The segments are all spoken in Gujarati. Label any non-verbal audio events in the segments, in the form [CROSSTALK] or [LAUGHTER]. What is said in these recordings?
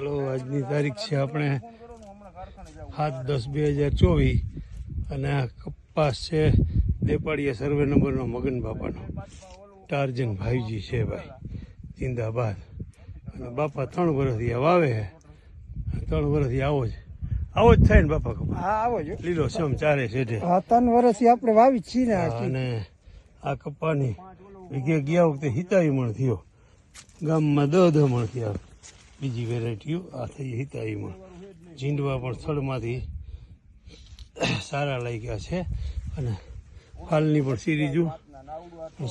હાલો આજની તારીખ છે આપણે સાત દસ બે હજાર ચોવીસ. અને આ કપાસ છે દેપાડીયા સર્વે નંબરનો મગન બાપાનો. ટાર્જન ભાઈજી છે ભાઈ જિંદાબાદ. અને બાપા ત્રણ વર્ષથી વાવે છે. ત્રણ વર્ષથી આવો જ. આવો જ થાય ને બાપા કપા હા આવો જ. લીલો સમ ચારે છે હા ત્રણ વર્ષથી આપણે વાવી છીએ ને અને આ કપાની વિગે ગયા વખતે હિતાઈ મણ થયો. ગામમાં દહ દહ મણ થયા. બીજી વેરાયટીઓ આ થઈ હિતાઈ મણ ઝીંડવા પણ સ્થળમાંથી સારા લાગ્યા છે અને ફાલની પણ સિરીજો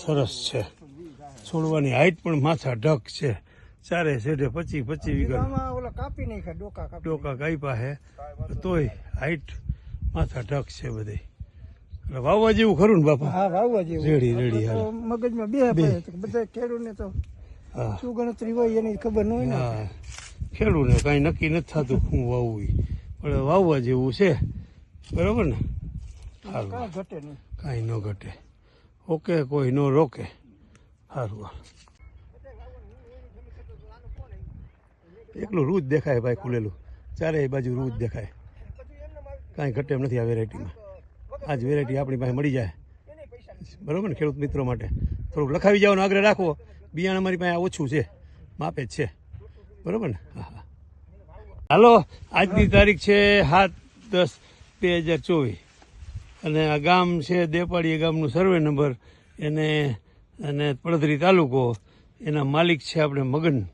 સરસ છે. છોડવાની હાઈટ પણ માથા ઢક છે. ચારે સેઢે પચી પચી વીઘા ઓલા કાપી નાખ્યા ડોકા કાપી ડોકા કાપ્યા છે તોય હાઈટ માથા ઢક છે બધી. એટલે વાવવા જેવું ખરું ને બાપા? હા વાવવા જેવું. રેડી રેડી મગજમાં બે બધા ખેડૂતને તો શું ગણતરી હોય એની ખબર ન હોય ને ખેડૂને કાંઈ નક્કી નથી થતું હું વાવવું પણ વાવવા જેવું છે. બરોબર ને? સારું. ઘટે નહીં. કાંઈ ન ઘટે. ઓકે કોઈ ન રોકે. સારું એકલું રૂજ દેખાય ભાઈ ખુલેલું. ચારેય બાજુ રૂજ દેખાય. કાંઈ ઘટે એમ નથી આ વેરાયટીમાં આજ વેરાયટી આપણી પાસે મળી જાય. બરોબર ને ખેડૂત મિત્રો માટે? થોડુંક લખાવી જવાનો આગ્રહ રાખવો. બિયારણ અમારી પાસે ઓછું છે. માપે જ છે. બરોબર ને? હા હા. હાલો આજની તારીખ છે સાત દસ બે હજાર ચોવીસ. અને આ ગામ છે દેપાડી ગામનું સર્વે નંબર. એને અને પડદરી તાલુકો એના માલિક છે આપણે મગન.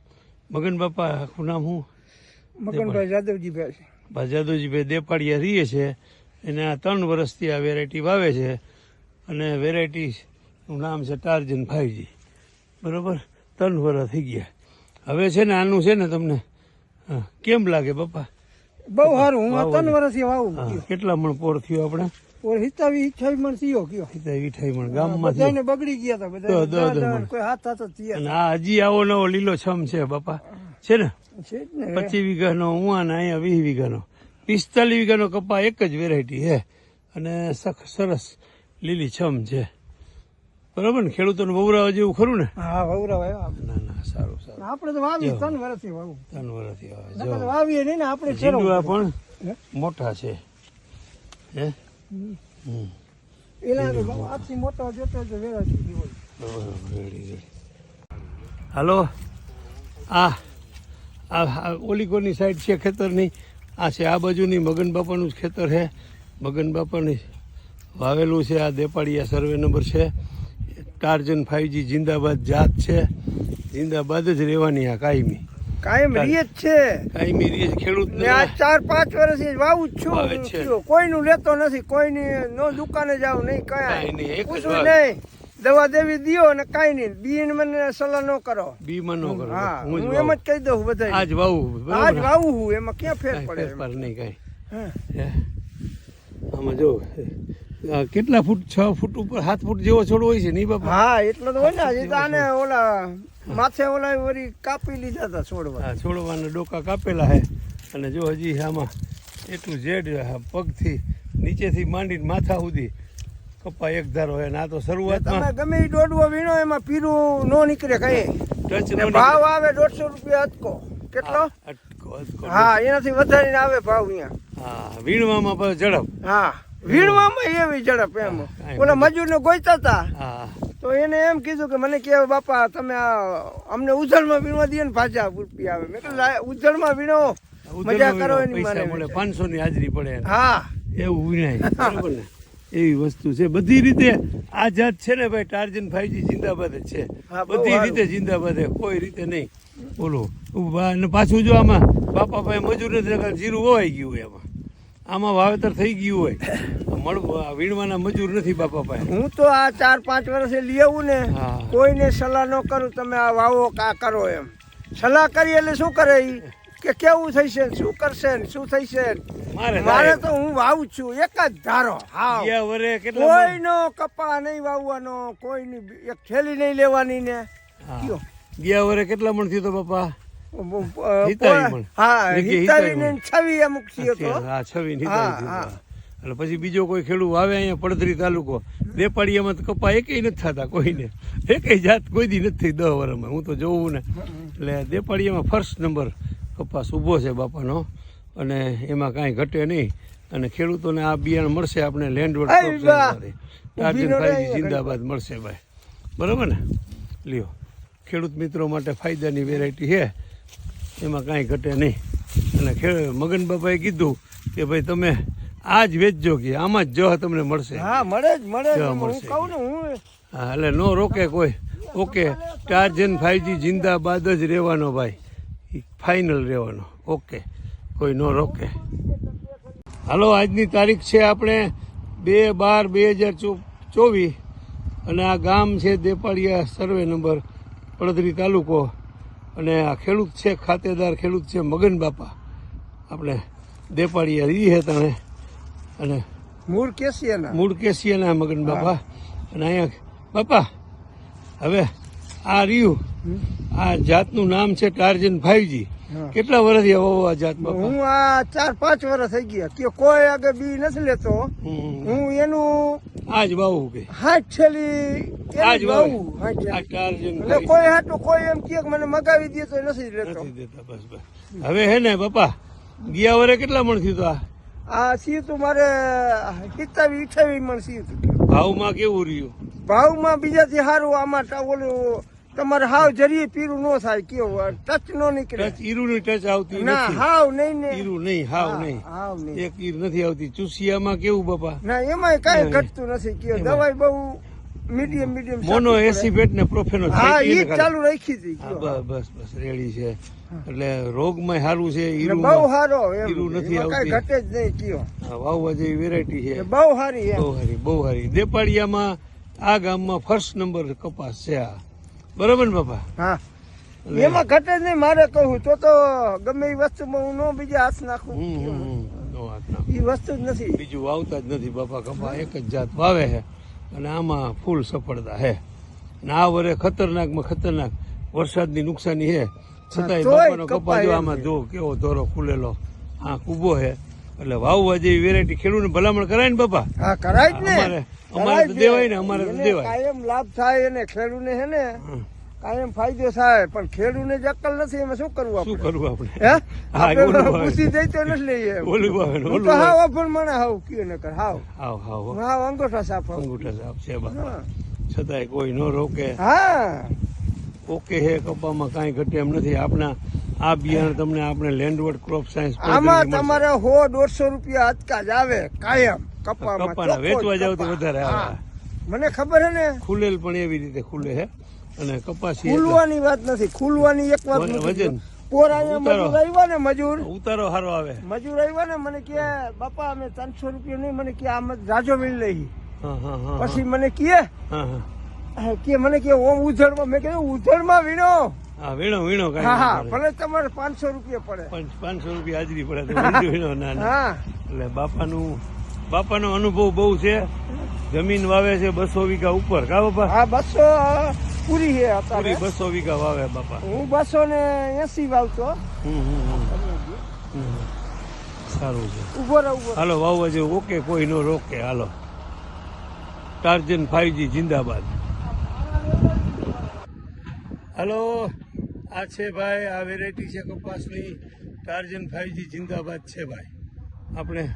મગન બાપા આખું નામ હું મગનભાઈ જાદવજી ભાઈ ભાજાદોજીભાઈ દેપાડીયા રહીએ છે. એને આ ત્રણ વર્ષથી આ વેરાયટી વાવે છે. અને વેરાયટીનું નામ છે ટાર્જન ફાઈવજી. બરોબર? ત્રણ વર્ષ થઈ ગયા. હવે છે ને આનું છે ને તમને કેમ લાગે પપ્પા? બહુ સારું હું ત્રણ વર્ષ વાવું કેટલા મણ પોર થયો આપણે? ઓર હિતાવી ઈઠાઈ મણ થયો કયો. સીધા વીઠાઈ મણ ગામમાં બધાને બગડી ગયા હતા બધા દો, દો. કોઈ હાથ હાથ થયા. અને હજી આવો નવો લીલો છમ છે બાપા છે ને? ને પચીસ વીઘાનો ઉવાન અહીંયા વીસ વીઘાનો. પિસ્તાલીસ વીઘાનો કપા એક જ વેરાયટી છે. અને સખ સરસ લીલી છમ છે. બરાબર ને? ખેડૂતોને વવરાવા જેવું ખરું ને? હા વવરાવા ના ના સારું સારું. આપણે તો વાવી. ત્રણ વર્ષથી વાવું. ત્રણ વર્ષથી વાવીએ નહીં ને આપણે ઝીંડવા. પણ મોટા છે. હે? મોટો. હાલો. આ આ આ ઓલીકોની સાઈડ છે ખેતરની. આ છે આ બાજુની મગન બાપાનું જ ખેતર છે. મગન બાપાની વાવેલું છે. આ દેપાડીયા સર્વે નંબર છે. ટાર્જન ફાઈવજી જિંદાબાદ જાત છે. જિંદાબાદ જ રહેવાની આ કાયમી. કાયમ રીએ જ છે. કાયમી રીત ને ખેડૂતને આ ચાર પાંચ વર્ષથી વાવું જ છું. કોઈનું લેતો નથી. કોઈની નો દુકાને જાવ નહીં કયા પૂછું નહીં. દવા દેવી દિયો ને કાંઈ નહીં. બીન મને સલાહ ન કરો. બીમાં ન કરો. હા હું એમ જ કહી દઉં બધા આજ વાવું. આજ વાવું હું. એમાં ક્યાં ફેર પડે ફેર નહીં કાંઈ. હા. હે. આમાં જો કેટલા ફૂટ છ ફૂટ ઉપર સાત ફૂટ જેવો છોડ હોય છે નહીં બાપા? હા એટલો તો હોય ને આને ઓલા માથે ઓલા વળી કાપી લીધા હતા છોડવા છોડવાના ડોકા કાપેલા હે. અને જો હજી આમાં એટલું જેડ પગથી નીચેથી માંડીને માથા સુધી કપા એક ધારો હોય. અને આ તો તમે શરૂઆતમાં ગમે એ દોડવો વીણો એમાં પીરું નો નીકળે કઈ. ટચ ને ભાવ આવે દોઢસો રૂપિયા અટકો. કેટલો? અટકો હા એનાથી વધારીને આવે ભાવ અહીંયા. હા વીણવામાં ઝડપ. હા. વીણવામાં એવી ઝડપ એમ. ઓલા મજૂરને ગોઈતા હતા તો એને એમ કીધું કે મને કે બાપા તમે અમને ઉજળમાં વીણવા દઈએ ને પાછા રૂપિયા આવે. મેં કીધું ઉજળમાં વીણો. મજા કરો એની પાંચસો ની હાજરી પડે હા. એવું [LAUGHS] બરાબર ને? એવી વસ્તુ છે. બધી રીતે આ જાત છે ને ભાઈ ટાર્જન ફાઈવજી જિંદાબાદ છે. બધી રીતે જિંદાબાદ છે. કોઈ રીતે નહીં. બોલો. પાછું જો આમાં બાપા ભાઈ મજૂર નથી જીરું વવાઈ ગયું હોય આમાં વાવેતર થઈ ગયું હોય. આ વીણવાના મજૂર નથી બાપા પાસે. હું તો આ ચાર પાંચ વર્ષે લઈ આવું ને કોઈને સલાહ ન કરું તમે આ વાવો કા કરો એમ. સલાહ કરી એટલે શું કરે કે કેવું થશે શું કરશે ને શું થશે? મારે તો હું વાવું છું એક જ ધારો હા ગયા વરે કોઈનો કપા નહીં વાવવાનો કોઈની એક થેલી નહીં લેવાની ને? ગયા વરે કેટલા મણ થયો તો બાપા? અ, હિતાવી પણ. હા નીચે હિતાવી હિતાવી ને પણ. છવી અમુક થયો તો. હા છવ્વીસની હા, તારીખ હા. હતી. એટલે પછી બીજો કોઈ ખેડૂત આવે અહીંયા પડદરી તાલુકો દેપાડીયામાં તો કપા એકેય નથી થતા કોઈને. એકેય જાત કોઈ દી નથી દહ વર્ષમાં હું તો જોઉં ને. એટલે દેપાડીયામાં ફર્સ્ટ નંબર કપાસ ઊભો છે બાપાનો. અને એમાં કાંઈ ઘટે નહીં. અને ખેડૂતોને આ બિયારણ મળશે આપણે લેન્ડ જિંદાબાદ મળશે ભાઈ. બરાબર ને? લ્યો. ખેડૂત મિત્રો માટે ફાયદાની વેરાયટી છે. એમાં કાંઈ ઘટે નહીં. અને ખેડ મગન બાપાએ કીધું કે ભાઈ તમે આ જ વેચજો કે આમાં જ જવા તમને મળશે. હા મળે જ મળે મળશે. હું હા એટલે નો રોકે કોઈ. ઓકે ટાર્જન ફાઈવજી જિંદાબાદ જ રહેવાનો ભાઈ. ફાઇનલ રહેવાનો. ઓકે કોઈ નો રોકે. હાલો આજની તારીખ છે આપણે બે બાર બે હજાર ચોવીસ. અને આ ગામ છે દેપાડિયા સર્વે નંબર પડદરી તાલુકો. અને આ ખેડૂત છે ખાતેદાર ખેડૂત છે મગન બાપા. આપણે દેપાડીયા ઈ હે તણે. અને મૂળ કેસિયાના મૂળ કેસિયાના મગન બાપા. અને અહીંયા બાપા હવે આ રહ્યું. આ જાતનું નામ છે ટાર્જન ફાઈવજી. કેટલા વર્ષ વાવો આ જાત હું આ ચાર પાંચ વર્ષ થઈ ગયા. કે કોઈ આગળ બી નથી લેતો. હું એનું આજ વાવું કે? હાથ છેલી વાવું? એટલે કોઈ હાટું કોઈ એમ કે મને મગાવી દે તો નથી લેતો. દેતા બસ બસ. હવે હે ને બાપા ગયા વરે કેટલા મણ થયું આ? આ સી તું મારે હિતાવી અઠાવી મણ સી ભાવમાં કેવું રહ્યું? ભાવમાં બીજાથી સારું આમાં ઓલું તમારે હાવ જરીએ પીરું ન થાય કેવું ટચ નો નીકળે. ટચ ઈરુની ટચ આવતી ના હાવ નહીં ને. ઈરું નહીં હાવ નહીં. હાવ નહીં. એક ઈર નથી આવતી. ચૂસિયામાં કેવું બાપા? ના એમાં કઈ ઘટતું નથી કયો. એમાં. દવાઈ બહુ મીડિયમ મીડિયમ મોનો એસિપેટ ને પ્રોફેનો હા ઈ ચાલુ રાખી હતી બસ બસ બસ રેડી છે. એટલે રોગમાં સારું છે ઈરું. બહુ સારો ઈરું નથી આવતી. ઘટે જ નહીં કયો. વાવવા જેવી વેરાયટી છે. બહુ સારી બહુ સારી બહુ સારી દેપાડિયામાં આ ગામમાં ફર્સ્ટ નંબર કપાસ છે આ. બરાબર ને બાપા? હા. એમાં ઘટે જ નહીં મારે કહું તો તો ગમે એ વસ્તુમાં હું નો બીજા હાથ નાખું. નો ના. એ વસ્તુ જ નથી. બીજું વાવતા જ નથી બાપા કપા એક જ જાત વાવે છે. અને આમાં ફૂલ સફળતા છે. અને આ વરે ખતરનાકમાં ખતરનાક. વરસાદની નુકસાની છે. છતાંય તોય બાપાનો કપા જો આમાં જો કેવો ધોરો ફૂલેલો હા કૂબો છે. એટલે વાવવા જેવી વેરાયટી ખેડૂતને ભલામણ કરાય ને બાપા? હા કરાય જ ને. અમારે- અમારે તો દેવાય ને, અમારે તો દેવાય. કાયમ લાભ થાય અને ખેડૂને હે ને કાયમ ફાયદો થાય. પણ ખેડૂને જ નથી એમાં શું કરવું શું કરવું આપણે? હે? આપણે પૂછી દઈ તો નથી લઈએ ઓલું આવે ઓલું તો હાવ આવે. મને હાવ કયો ન કર હાવ. હાવ હાવ. હાવ અંગૂઠા સાફ. અંગૂઠા છે બાપા છતાંય કોઈ ન રોકે. હા. ઓકે હે કપામાં કાંઈ ઘટે એમ નથી. આપણા આ બિયારણ તમને આપણે લેન્ડવર્ડ ક્રોપ સાયન્સ આમાં તમારે સો દોઢસો રૂપિયા અટકા જ આવે કાયમ. કપામાં વેચવા જાવ તો વધારે આવે. મને ખબર હે ને? ખુલેલ પણ એવી રીતે ખુલે છે અને કપાસ ખુલવાની વાત નથી. ખુલવાની એક વાત વજન-. મજૂર આવ્યા ને મજૂર? ઉતારો સારો આવે. મજૂર આવ્યા ને મને કે બાપા અમે ત્રણસો રૂપિયા નહીં. મને કે આમ જાજો મિલ લઈ. પછી મને કે મને કે ઓમ ઉધડમાં મેં કીધું ઉધડમાં વીણો. હા વીણો વીણો હા હા ભલે તમારે પાંચસો રૂપિયા પડે. પાંચ પાંચસો રૂપિયા હાજરી પડે વીણો ના એટલે બાપાનું બાપાનો અનુભવ બહુ છે. જમીન વાવે છે બસો વીઘા ઉપર. કા બાપા? હા બસો પૂરી છે પૂરી બસો વીઘા વાવે બાપા. હું બસો ને એસી વાવતો. સારું છે. ઊભો રહો. હાલો વાવવા જેવું ઓકે કોઈ નો રોકે. હાલો. ટાર્જન ફાઈવજી જિંદાબાદ. હાલો. આ છે ભાઈ, આ વેરાયટી છે કપાસની. ટાર્જન ફાઈવજી જિંદાબાદ છે ભાઈ. આપણે,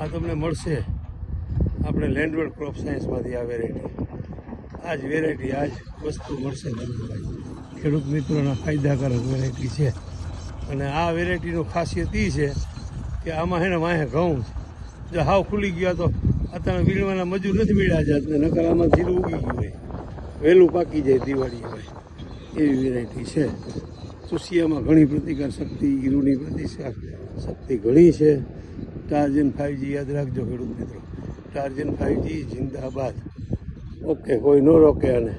આ તમને મળશે. આપણે લેન્ડવર્ડ ક્રોપ સાયન્સમાંથી આ વેરાયટી આ જ વેરાયટી આ જ વસ્તુ મળશે તમને ભાઈ. ખેડૂત મિત્રોના ફાયદાકારક વેરાયટી છે. અને આ વેરાયટીનું ખાસિયત એ છે કે આમાં છે ને વાંહે ઘઉં જો હાવ ખુલી ગયા તો અત્યારે વીણવાના મજૂર નથી મળ્યા જાત નકર આમાં જીરું ઉગી ગયું હોય. વહેલું પાકી જાય દિવાળી હોય એવી વેરાયટી છે. ચુસિયામાં ઘણી પ્રતિકાર શક્તિ ઈરુની પ્રતિકાર શક્તિ ઘણી છે. ટાર્જન ફાઈવજી યાદ રાખજો ખેડૂત મિત્રો. ટાર્જન ફાઈવજી જિંદાબાદ. ઓકે કોઈ ન રોકે અને